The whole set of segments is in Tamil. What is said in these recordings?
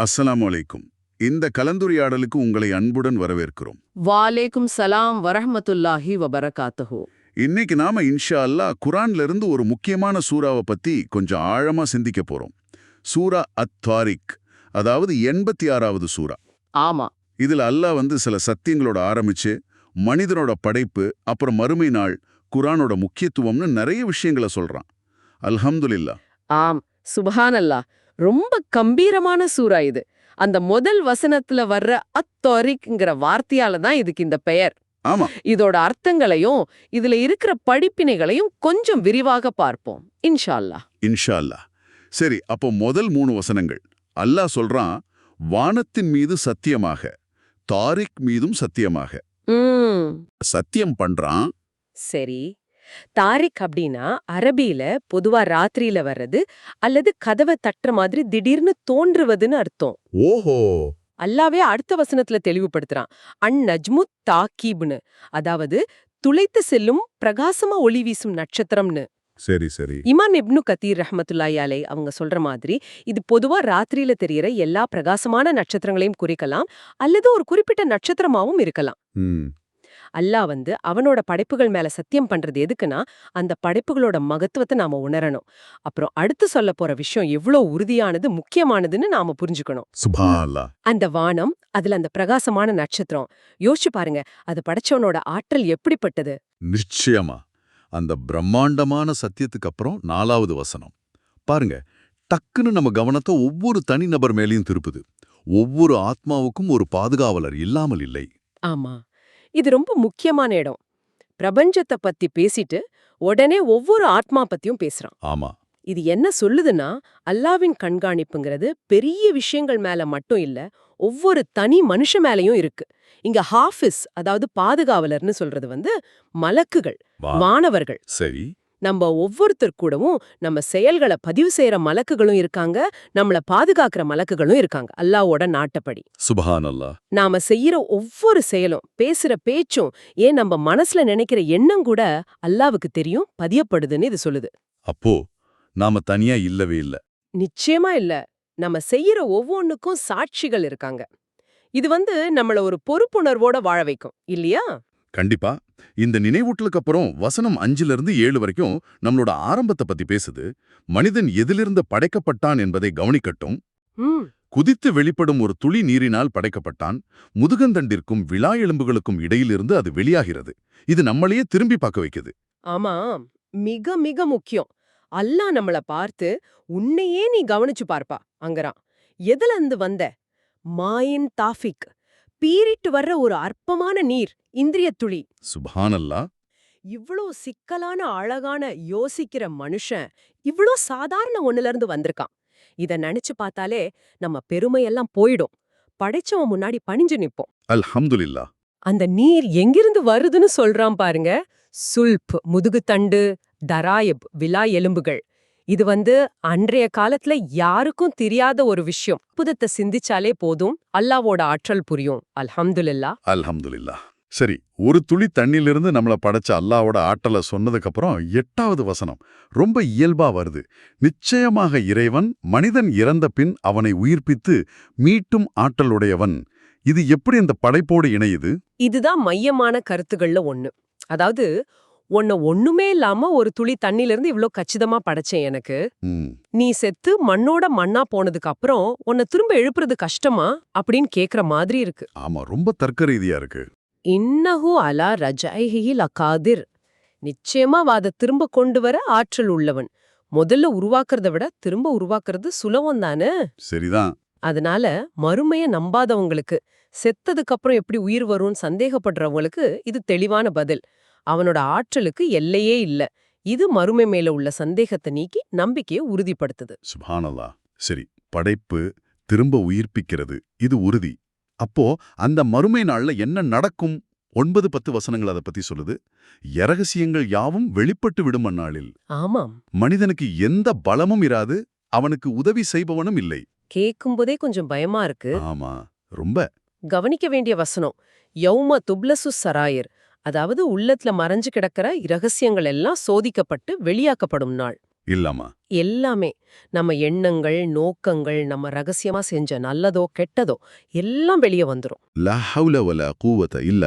அஸ்ஸலாமு அலைக்கும். இந்த கலந்துரையாடலுக்கு உங்களை அன்புடன் வரவேற்கிறோம். வாலேக்கும் சலாம் வரஹ்மத்துல்லாஹி வபரகாத்துஹு. இன்னைக்கு நாம இன்ஷா அல்லாஹ் குரான்ல இருந்து ஒரு முக்கியமான சூறாவை பத்தி கொஞ்சம் ஆழமா சிந்திக்க போறோம். சூரா அத் தாரிக் அதாவது எண்பத்தி ஆறாவது சூரா. ஆமா. இதுல அல்லாஹ் வந்து சில சத்தியங்களோட ஆரம்பிச்சு மனிதனோட படைப்பு அப்புறம் மறுமை நாள் குரானோட முக்கியத்துவம்னு நிறைய விஷயங்களை சொல்றான். அல்ஹம்துலில்லா ஆம். சுபஹானல்லா ரொம்ப கம்பீரமான சூறா இது. அந்த முதல் வசனத்துல வர்ற அத்தொரிக்ங்கிற வார்த்தையால தான் இதுக்கு இந்த பெயர். ஆமா. இதோட அர்த்தங்களையும் இதுல இருக்கிற படிப்பினைகளையும் கொஞ்சம் விரிவாக பார்ப்போம். இன்ஷா அல்லாஹ் இன்ஷா அல்லாஹ் சரி அப்போ முதல் மூணு வசனங்கள். அல்லாஹ் சொல்றான் வானத்தின் மீது சத்தியமாக தாரிக் மீதும் சத்தியமாக. சத்தியம் பண்றான். சரி. தாரிக் அப்படின்னா அரபியில பொதுவா ராத்திரியில வர்றது அல்லது கதவை தட்டுற மாதிரி திடீர்னு தோன்றுவதுன்னு அர்த்தம். ஓஹோ! அல்லாவே அடுத்த வசனத்துல தெளிவுபடுத்துறான். அன் நஜ்முத் தாக்கீப்னு அதாவது துளைத்து செல்லும் பிரகாசமா ஒளி வீசும் நட்சத்திரம்னு. சரி சரி. இமாம் இப்னு கத்தீர் ரஹமத்துல்லாஹி அலை அவங்க சொல்ற மாதிரி இது பொதுவா ராத்திரியில தெரியற எல்லா பிரகாசமான நட்சத்திரங்களையும் குறிக்கலாம் அல்லது ஒரு குறிப்பிட்ட நட்சத்திரமாவும் இருக்கலாம். அல்லாஹ் வந்து அவனோட படைப்புகள் மேல சத்தியம் பண்றது எதுக்குன்னா அந்த படைப்புகளோட மகத்துவத்தை நாம உணரணும். அப்புறம் அடுத்து சொல்ல போற விஷயம் எவ்வளவு உறுதியானது முக்கியமானதுன்னு நாம புரிஞ்சுக்கணும். அந்த வானம் அதுல அந்த பிரகாசமான நட்சத்திரம். யோசிச்சு பாருங்க அது படைச்சவனோட ஆற்றல் எப்படிப்பட்டது? நிச்சயமா. அந்த பிரம்மாண்டமான சத்தியத்துக்கு அப்புறம் நாலாவது வசனம். பாருங்க டக்குன்னு நம்ம கவனத்தை ஒவ்வொரு தனிநபர் மேலேயும் திருப்புது. ஒவ்வொரு ஆத்மாவுக்கும் ஒரு பாதுகாவலர் இல்லாமல் இல்லை. ஆமா. இது ரொம்ப முக்கியமான இடம். பிரபஞ்சத்தை பத்தி பேசிட்டு உடனே ஒவ்வொரு ஆத்மா பத்தியும் பேசுறான். ஆமா. இது என்ன சொல்லுதுன்னா அல்லாவின் கண்காணிப்புங்கிறது பெரிய விஷயங்கள் மேல மட்டும் இல்ல ஒவ்வொரு தனி மனுஷ மேலயும் இருக்கு. இங்க ஹாஃபிஸ் அதாவது பாதுகாவலர்னு சொல்றது வந்து மலக்குகள் வா. வானவர்கள். சரி. நம்ம ஒவ்வொருத்தர் கூடவும் நம்ம செயல்களை பதிவு செய்யற மலக்குகளும் இருக்காங்க நம்மள பாதுகாக்கிற மலக்குகளும் இருக்காங்க. அல்லாவோட நாட்டப்படி. சுபஹானல்லாஹ் நாம செய்யற ஒவ்வொரு செயலும் பேசுற பேச்சும் ஏன் நம்ம மனசுல நினைக்கிற எண்ணம் கூட அல்லாவுக்கு தெரியும் பதியப்படுதுன்னு இது சொல்லுது. அப்போ நாம தனியா இல்லவே இல்ல. நிச்சயமா இல்ல. நம்ம செய்யற ஒவ்வொன்னுக்கும் சாட்சிகள் இருக்காங்க. இது வந்து நம்மள ஒரு பொறுப்புணர்வோட வாழ வைக்கும் இல்லையா? கண்டிப்பா. இந்த நினைவூட்டலுக்கு அப்புறம் வசனம் அஞ்சுல இருந்து ஏழு வரைக்கும் நம்மளோட ஆரம்பத்தை பத்தி பேசுது. மனிதன் எதிலிருந்து படைக்கப்பட்டான் என்பதை கவனிக்கட்டும். குதித்து வெளிப்படும் ஒரு துளி நீரினால் படைக்கப்பட்டான். முதுகந்தண்டிற்கும் விழா எலும்புகளுக்கும் இடையிலிருந்து அது வெளியாகிறது. இது நம்மளையே திரும்பி பார்க்க வைக்குது. ஆமா மிக மிக முக்கியம். அல்லாஹ் நம்மள பார்த்து உன்னையே நீ கவனிச்சு பார்ப்பா அங்கறான். எதுல இருந்து வந்த? மாயின் தாஃபிக். பீறிட்டு வர்ற ஒரு அற்பமான நீர். இந்திரிய துளி சுபானல்லா. இவ்ளோ சிக்கலான அழகான யோசிக்கிற மனுஷன் இவ்ளோ சாதாரண ஒண்ணுல இருந்து வந்திருக்கான். இத நினைச்சு பார்த்தாலே நம்ம பெருமையெல்லாம் போயிடும். படைச்சவன் முன்னாடி பணிஞ்சு நிப்போம். அல்ஹம்துலில்லா. அந்த நீர் எங்கிருந்து வருதுன்னு சொல்றான் பாருங்க. சுல்ப் முதுகுத்தண்டு தராயப் விலா எலும்புகள். இது வந்து அன்றைய காலத்துல யாருக்கும் தெரியாத ஒரு விஷயம். புதத்தை சிந்திச்சாலே போதும். அல்லாவோட ஆற்றல் புரியும். அல்ஹம்துலில்லா. அல்ஹம்துலில்லா. சரி ஒரு துளி தண்ணிலிருந்து நம்மள படைச்ச அல்லாவோட ஆற்றலை சொன்னதுக்கு அப்புறம் எட்டாவது வசனம் ரொம்ப இயல்பா வருது. நிச்சயமாக இறைவன் மனிதன் இறந்த பின் அவனை உயிர்ப்பித்து மீட்டும் ஆற்றலுடையவன். இது எப்படி இந்த படைப்போடு இணையுது? இதுதான் மையமான கருத்துகள்ல ஒண்ணு. அதாவது உன்னை ஒண்ணுமே இல்லாம ஒரு துளி தண்ணில இருந்து இவ்ளோ கச்சிதமா படைச்சேன் எனக்கு. நீ செத்து மண்ணோட மண்ணா போனதுக்கு அப்புறம் உன்னை திரும்ப எழுப்புறது கஷ்டமா? அப்படின்னு கேக்குற மாதிரி இருக்கு. ஆமா ரொம்ப தர்க்க ரீதியா இருக்கு. இன்னஹு அலா ரஜைஹி லகாதிர். நிச்சயமா வாத திரும்ப கொண்டு வர ஆற்றல் உள்ளவன். முதல்ல உருவாக்குறத விட திரும்ப உருவாக்குறது சுலபம் தானே? சரிதான். அதனால மறுமைய நம்பாதவங்களுக்கு செத்ததுக்கு அப்புறம் எப்படி உயிர் வரும்னு சந்தேகப்படுறவங்களுக்கு இது தெளிவான பதில். அவனோட ஆற்றலுக்கு எல்லையே இல்ல. இது மறுமை மேல உள்ள சந்தேகத்தை நீக்கி நம்பிக்கையை உறுதிப்படுத்துது. சுபானல்லா. சரி படைப்பு திரும்ப உயிர்ப்பிக்கிறது. இது உறுதி. அப்போ அந்த மறுமை நாள்ல என்ன நடக்கும்? ஒன்பது பத்து வசனங்கள் அதை பத்தி சொல்லுது. இரகசியங்கள் யாவும் வெளிப்பட்டு விடும் அந்நாளில். ஆமாம். மனிதனுக்கு எந்த பலமும் இராது அவனுக்கு உதவி செய்பவனும் இல்லை. கேக்கும்போதே கொஞ்சம் பயமா இருக்கு. ஆமா ரொம்ப. கவனிக்க வேண்டிய வசனம் யௌம துப்லசு சராயர் அதாவது உள்ளத்துல மறைஞ்சு கிடக்கிற இரகசியங்கள் எல்லாம் சோதிக்கப்பட்டு வெளியாக்கப்படும் நாள். இல்லாமா? எல்லாமே. நம்ம எண்ணங்கள் நோக்கங்கள் நம்ம ரகசியமா செஞ்ச நல்லதோ கெட்டதோ எல்லாம் வெளியே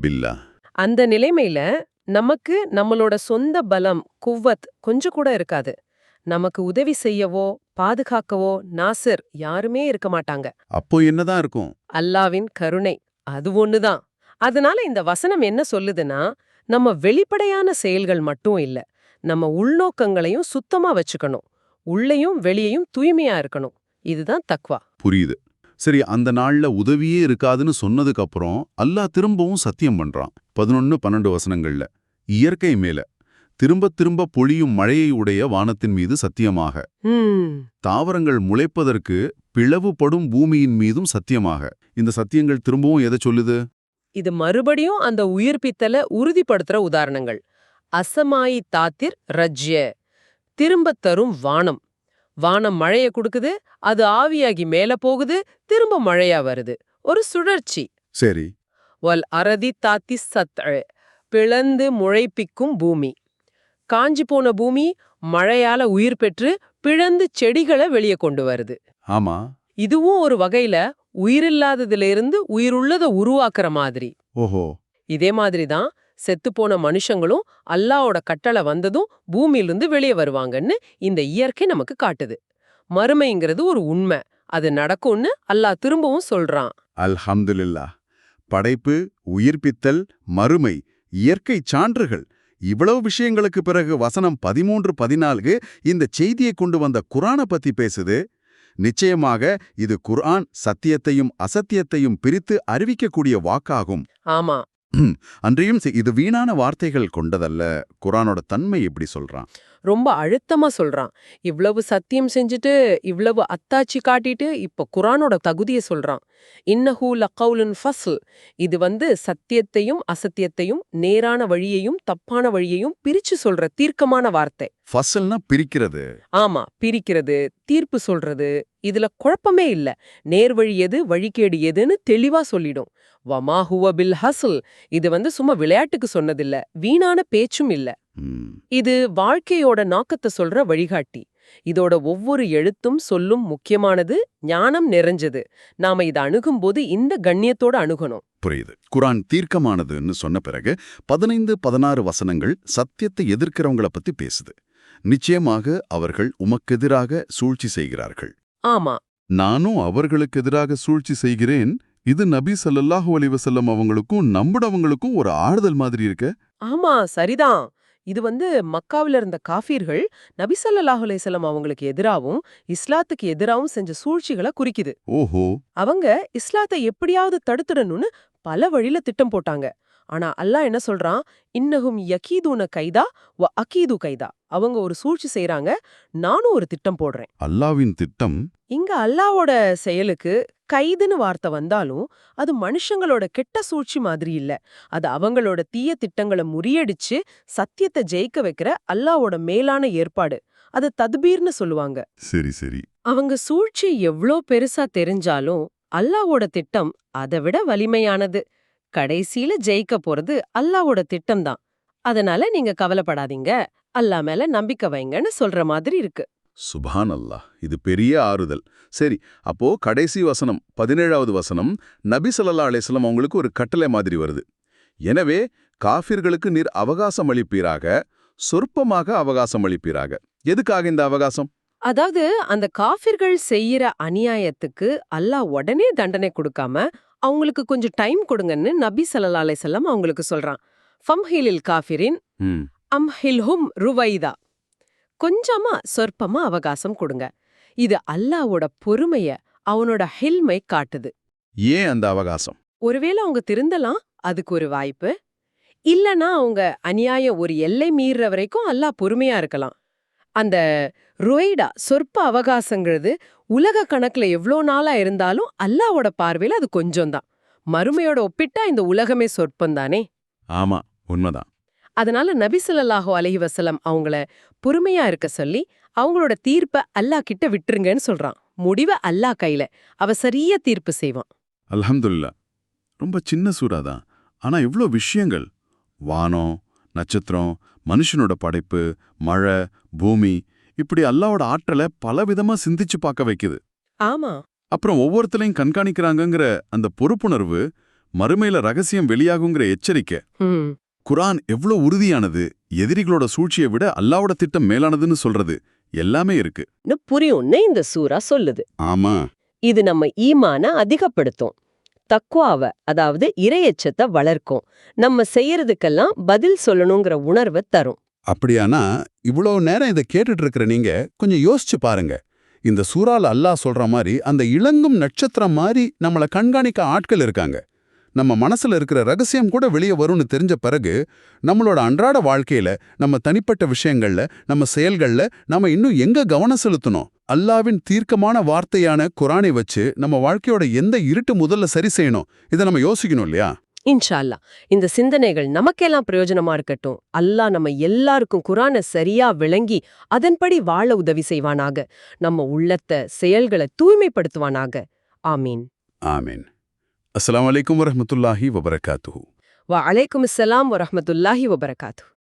பில்லா. அந்த நிலைமையில நமக்கு நம்மளோட சொந்த பலம் குவத் கொஞ்சம் கூட இருக்காது. நமக்கு உதவி செய்யவோ பாதுகாக்கவோ நாசிர் யாருமே இருக்க மாட்டாங்க. அப்போ என்னதான் இருக்கும்? அல்லாவின் கருணை அது ஒண்ணுதான். அதனால இந்த வசனம் என்ன சொல்லுதுன்னா நம்ம வெளிப்படையான செயல்கள் மட்டும் இல்ல. நம்ம உள்நோக்கங்களையும் சுத்தமா வச்சுக்கணும். உள்ளேயும் வெளியையும் தூய்மையா இருக்கணும். இதுதான் தக்வா. புரியுது. சரி அந்த நாள்ல உதவியே இருக்காதுன்னு சொன்னதுக்கு அப்புறம் அல்லாஹ் திரும்பவும் சத்தியம் பண்றான். பதினொன்னு பன்னெண்டு வசனங்கள்ல. இயற்கை மேல. திரும்ப திரும்ப பொழியும் மழையை உடைய வானத்தின் மீது சத்தியமாக. தாவரங்கள் முளைப்பதற்கு பிளவுபடும் பூமியின் மீதும் சத்தியமாக. இந்த சத்தியங்கள் திரும்பவும் எதை சொல்லுது? இது மறுபடியும் அந்த உயிர்ப்பித்தல உறுதிப்படுத்துற உதாரணங்கள். அசமாயி தாத்திர் ரஜ்ய. திரும்பத் தரும் வானம். வானம் மழைய கொடுக்குது அது ஆவியாகி மேல போகுது திரும்ப மழையா வருது. ஒரு சுழற்சி. சரி. வல் அரதி தாத்தி சத் பிளந்து முளைப்பிக்கும் பூமி. காஞ்சி போன பூமி மழையால உயிர் பெற்று பிளந்து செடிகளை வெளியே கொண்டு வருது. ஆமா. இதுவும் ஒரு வகையில உயிரில்லாததுல இருந்து உயிருள்ளத உருவாக்குற மாதிரி. ஓஹோ. இதே மாதிரி தான் செத்துப்போன மனுஷங்களும் அல்லாவோட கட்டளை வந்ததும் பூமியிலிருந்து வெளியே வருவாங்கன்னு இந்த இயற்கை நமக்கு காட்டுது. மறுமைங்கிறது ஒரு உண்மை. அது நடக்கும்னு அல்லாஹ் திரும்பவும் சொல்றான். அல்ஹம்துலில்லா படைப்பு உயிர்ப்பித்தல் மறுமை இயற்கை சான்றுகள். இவ்வளவு விஷயங்களுக்கு பிறகு வசனம் பதிமூன்று பதினான்கு இந்த செய்தியை கொண்டு வந்த குரானை பத்தி பேசுது. நிச்சயமாக இது குர்ஆன் சத்தியத்தையும் அசத்தியத்தையும் பிரித்து அறிவிக்கக்கூடிய வாக்காகும். ஆமா. அன்றையும் இது வீணான வார்த்தைகள் கொண்டதல்ல. குர்ஆனோட தன்மை எப்படி சொல்றான்? ரொம்ப அழுத்தமா சொல்றான். இவ்வளவு சத்தியம் செஞ்சுட்டு இவ்வளவு அத்தாச்சி காட்டிட்டு இப்ப குரானோட தகுதியை சொல்றான். இன்னஹூ லக்கவுலுன் ஃபஸ்ல். இது வந்து சத்தியத்தையும் அசத்தியத்தையும் நேரான வழியையும் தப்பான வழியையும் பிரிச்சு சொல்ற தீர்க்கமான வார்த்தை. ஃபசல்னா பிரிக்கிறது. ஆமா பிரிக்கிறது தீர்ப்பு சொல்றது. இதுல குழப்பமே இல்ல. நேர்வழி எது வழிகேடு எதுன்னு தெளிவா சொல்லிடும். வமா ஹுவ பில் ஹஸ்ல் இது வந்து சும்மா விளையாட்டுக்கு சொன்னதில்ல. வீணான பேச்சும் இல்ல. இது வாழ்க்கையோட நாக்கத்தை சொல்ற வழிகாட்டி. இதோட ஒவ்வொரு எழுத்தும் சொல்லும் முக்கியமானது ஞானம் நிறைஞ்சது. நாம இதை அணுகும்போது இந்த கண்ணியத்தோட அணுகணும். புரியுது. குரான் தீர்க்கமானதுன்னு சொன்ன பிறகு பதினைந்து பதினாறு வசனங்கள் சத்தியத்தை எதிர்க்கிறவங்கள பத்தி பேசுது. நிச்சயமாக அவர்கள் உமக்கெதிராக சூழ்ச்சி செய்கிறார்கள். ஆமா. நானும் அவர்களுக்கு எதிராக சூழ்ச்சி செய்கிறேன். இது நபி ஸல்லல்லாஹு அலைஹி வஸல்லம் அவங்களுக்கும் நம்புடவங்களுக்கும் ஒரு ஆறுதல் மாதிரி இருக்க. ஆமா சரிதான். இது வந்து மக்காவில இருந்த காஃபீர்கள் நபி வஸல்லம் அவங்களுக்கு எதிராவும் இஸ்லாத்துக்கு எதிராவும் செஞ்ச சூழ்ச்சிகளை குறிக்குது. ஓஹோ. அவங்க இஸ்லாத்தை எப்படியாவது தடுத்துடணும்னு பல வழியில திட்டம் போட்டாங்க. ஆனா அல்லாஹ் என்ன சொல்றான்? இன்னஹும் யகீதூன கைதா வ அகீது கைதா. அவங்க ஒரு சூழ்ச்சி செய்றாங்க நானும் ஒரு திட்டம் போடுறேன். அல்லாவின் திட்டம்? இங்க அல்லாவோட செயலுக்கு கைதுன்னு வார்த்தை வந்தாலும் அது மனுஷங்களோட கெட்ட சூழ்ச்சி மாதிரி இல்ல. அது அவங்களோட தீய திட்டங்களை முறியடிச்சு சத்தியத்தை ஜெயிக்க வைக்கிற அல்லாவோட மேலான ஏற்பாடு. அது தத்பீர்னு சொல்லுவாங்க. சரி சரி. அவங்க சூழ்ச்சி எவ்ளோ பெருசா தெரிஞ்சாலும் அல்லாவோட திட்டம் அதை விட வலிமையானது. கடைசியில ஜெயிக்க போறது அல்லாவோட திட்டம்தான். அதனால நீங்க கவலைப்படாதீங்க. அல்லா மேல நம்பிக்கை வைங்கன்னு சொல்ற மாதிரி இருக்கு. சுபான் அல்லாஹ் இது பெரிய ஆறுதல். சரி அப்போ கடைசி வசனம் பதினேழாவது வசனம் நபி ஸல்லல்லாஹு அலைஹி வஸல்லம் அவங்களுக்கு ஒரு கட்டளை மாதிரி வருது. எனவே காஃபிர்களுக்கு நீர் அவகாசம் அளிப்பீராக சொற்பமாக அவகாசம் அளிப்பீராக. எதுக்காக இந்த அவகாசம்? அதாவது அந்த காஃபிர்கள் செய்யற அநியாயத்துக்கு அல்லாஹ் உடனே தண்டனை கொடுக்காம அவங்களுக்கு கொஞ்சம் டைம் கொடுங்கன்னு நபி அலைஹி வஸல்லம் அவங்களுக்கு சொல்றான். ஃபம்ஹிலில் காஃபிரின் அம்ஹில்ஹும் ருவைதா. கொஞ்சமா சொற்பமா அவகாசம் கொடுங்க. இது அல்லாவோட பொறுமைய அவனோட ஹில்மை காட்டுது. ஏன் அந்த அவகாசம்? ஒருவேளை அவங்க திருந்தலாம் அதுக்கு ஒரு வாய்ப்பு. இல்லனா அவங்க அநியாயம் ஒரு எல்லை மீறுற வரைக்கும் அல்லாஹ் பொறுமையா இருக்கலாம். அந்த ருவைடா சொற்ப அவகாசங்கிறது உலக கணக்குல எவ்ளோ நாளா இருந்தாலும் அல்லாவோட பார்வையில அது கொஞ்சம்தான். மறுமையோட ஒப்பிட்டா இந்த உலகமே சொற்பந்தானே? ஆமா உண்மைதான். அதனால நபி ஸல்லல்லாஹு அலைஹி வஸல்லம் அவங்கள பொறுமையா இருக்க சொல்லி அவங்களோட தீர்ப்ப அல்லாஹ் கிட்ட விட்டுருங்கன்னு சொல்றான். முடிவை அல்லாஹ் கையில. அவ சரியா தீர்ப்பு செய்வான். அல்ஹம்துலில்லா. ரொம்ப சின்ன சூறா தான். ஆனா இவ்ளோ விஷயங்கள். வானம் நட்சத்திரம் மனுஷனோட படைப்பு மழை பூமி இப்படி அல்லாவோட ஆற்றலை பலவிதமா சிந்திச்சு பார்க்க வைக்குது. ஆமா. அப்புறம் ஒவ்வொருத்தரையும் கண்காணிக்கிறாங்கங்கிற அந்த பொறுப்புணர்வு மறுமையில ரகசியம் வெளியாகுங்கிற எச்சரிக்கை. குரான் எவ்வளவு உறுதியானது எதிரிகளோட சூழ்ச்சியை விட அல்லாவோட திட்டம் மேலானதுன்னு சொல்றது எல்லாமே இருக்கு. புரியும்னு இந்த சூரா சொல்லுது. ஆமா. இது நம்ம ஈமான அதிகப்படுத்தும். தக்குவாவ அதாவது இரையச்சத்தை வளர்க்கும். நம்ம செய்யறதுக்கெல்லாம் பதில் சொல்லணுங்கிற உணர்வை தரும். அப்படியானா இவ்வளோ நேரம் இதை கேட்டுட்டு இருக்கிற நீங்க கொஞ்சம் யோசிச்சு பாருங்க. இந்த சூறால் அல்லாஹ் சொல்ற மாதிரி அந்த இளங்கும் நட்சத்திரம் மாதிரி நம்மள கண்காணிக்க ஆட்கள் இருக்காங்க. நம்ம மனசுல இருக்கிற ரகசியம் கூட வெளியே வரும்னு தெரிஞ்ச பிறகு நம்மளோட அன்றாட வாழ்க்கையில நம்ம தனிப்பட்ட விஷயங்கள்ல நம்ம செயல்கள்ல நம்ம இன்னும் எங்க கவனம் செலுத்தணும்? அல்லாவின் தீர்க்கமான வார்த்தையான குரானை வச்சு நம்ம வாழ்க்கையோட எந்த இருட்டு முதல்ல சரி செய்யணும்? இதை நம்ம யோசிக்கணும் இல்லையா? இன்ஷா அல்லாஹ் இந்த சிந்தனைகள் நமக்கெல்லாம் பிரயோஜனமா இருக்கட்டும். அல்லாஹ் நம்ம எல்லாருக்கும் குரானை சரியா விளங்கி அதன்படி வாழ உதவி செய்வானாக. நம்ம உள்ளத்தை செயல்களை தூய்மைப்படுத்துவானாக. ஆமீன். ஆமீன். அஸ்ஸலாமு அலைக்கும் வரஹ்மத்துல்லாஹி வபரகாத்துஹு. வ அலைக்கும் அஸ்ஸலாம் வரஹ்மத்துல்லாஹி வபரகாத்து